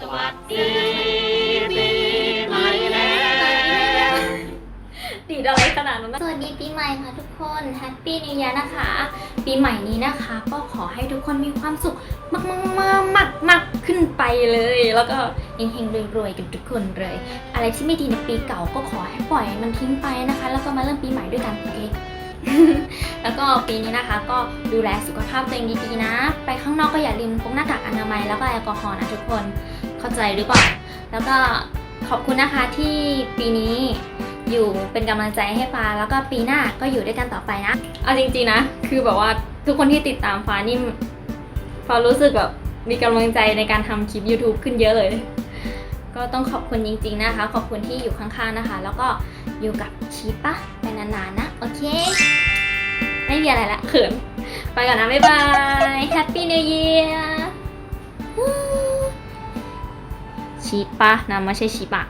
สวัสดีปีใหม่แล้วดีดอะไรขนาดนั้นสวัสดีปีใหม่ค่ะทุกคนแฮปปี้นิว e ย r นะคะ ปีใหม่นี้นะคะ ก็ขอให้ทุกคนมีความสุขมากมากมากมากขึ้นไปเลย แล้วก็เฮงๆรวยๆกับทุกคนเลย อะไรที่ไม่ดีในปีเก่าก็ขอให้ปล่อยมันทิ้งไปนะคะ แล้วก็มาเริ่มปีใหม่ด้วยกันโอเค แล้วก็ปีนี้นะคะก็ดูแลสุขภาพตัวเองดีๆนะ ไปข้างนอกก็อย่าลืมพกหน้ากากอนามัยแล้วก็แอลกอฮอล์นะทุกคนเข้าใจหรือเปล่าแล้วก็ขอบคุณนะคะที่ปีนี้อยู่เป็นกำลังใจให้ฟ้าแล้วก็ปีหน้าก็อยู่ด้วยกันต่อไปนะเอาจริงๆนะ คือแบบว่าทุกคนที่ติดตามฟ้านี่ฟ้ารู้สึกแบบมีกำลังใจในการทำคลิป YouTube ขึ้นเยอะเลย ก็ต้องขอบคุณจริง ๆนะคะ ขอบคุณที่อยู่ข้างๆนะคะ แล้วก็อยู่กับชีปะไปนานๆนะโอเค ไม่มีอะไรละเขิน ไปก่อนนะ บ๊ายบาย Happy New Year ชีปะนะไม่ใช่ชีปะ